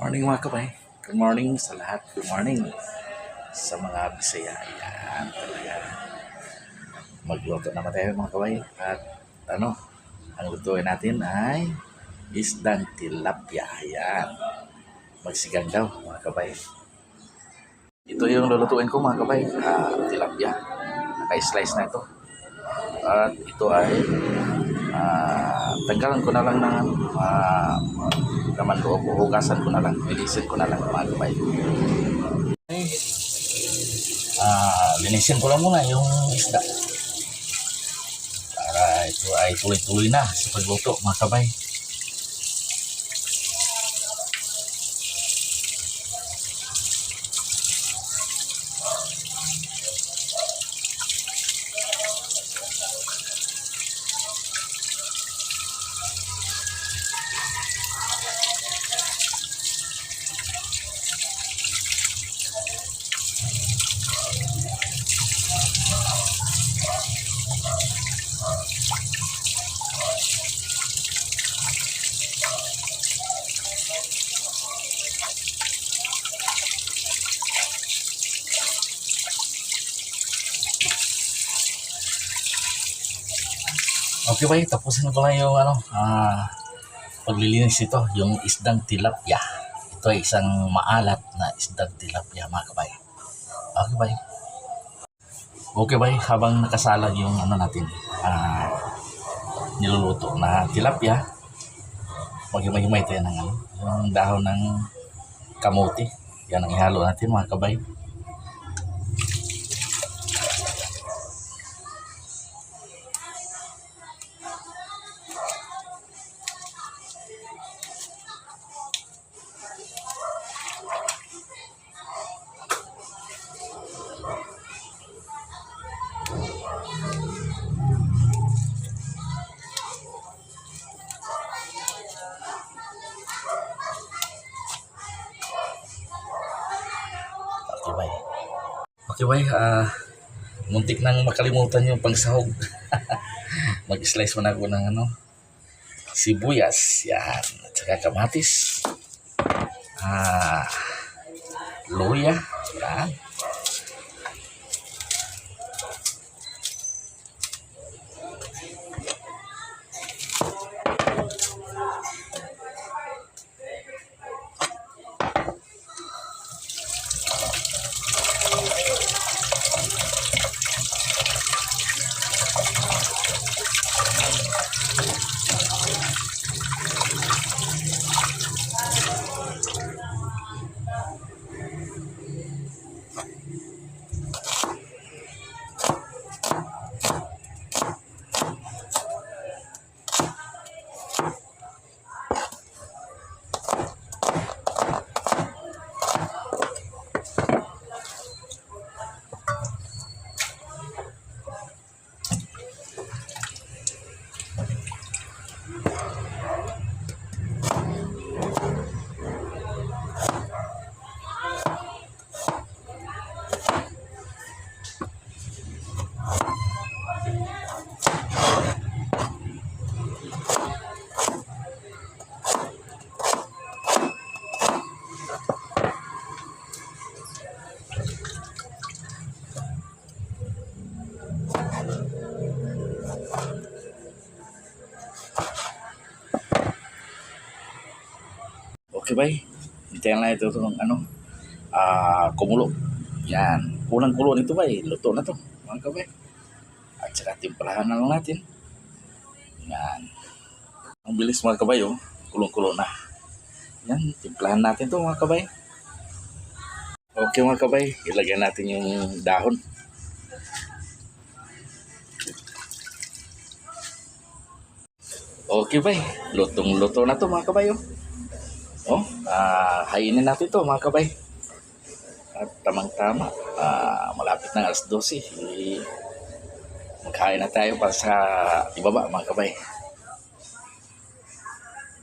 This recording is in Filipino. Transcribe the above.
Morning mga kabay. Good morning sa lahat. Good morning sa mga Bisaya. Yan talaga. Magluto naman tayo mga kabay. At ano, ang lutuin natin ay isdang tilapia. Yan. Magsigang daw mga kabay. Ito yung lulutuin ko mga kabay. Ah, tilapia. Naka-slice na ito. At ito ay ah, tanggalan ko na lang ng ah, laman loob o ko na lang, linisin ko na lang mga kamay. Okay. Ah, linisin ko lang muna yung isda. Para ito ay tuloy-tuloy na sa pagluto mga kabay. Okay ba? Tapusin ko lang yung ano, ah, paglilinis ito, yung isdang tilapia. Ito ay isang maalat na isdang tilapia mga kabay. Okay ba? Okay ba? Habang nakasalag yung ano natin, ah, niluluto na tilapia, maghimay-himay tayo ng ano, yung dahon ng kamote. Yan ang ihalo natin mga kabay. Okay, bye. Ah, muntik nang makalimutan yung pangsahog. Mag-slice muna ako ng ano, sibuyas. Yan. At saka kamatis. Ah, luya. Yan. Bye. Hintayin lang ito itong ano, ah, kumulo. Yan. Unang kulo nito, bay. Luto na to. Mga kabay. At saka timplahan na lang natin. Yan. Ang bilis mga kabay, oh. Kulong-kulo na. Yan. Timplahan natin to mga kabay. Okay mga kabay. Ilagay natin yung dahon. Okay, bay. Lutong-luto na to mga kabay, oh. Oh, ah, hainin natin to mga kabay. At tamang-tama, ah, malapit na alas 12. Eh, magkain na tayo para sa ibaba mga kabay.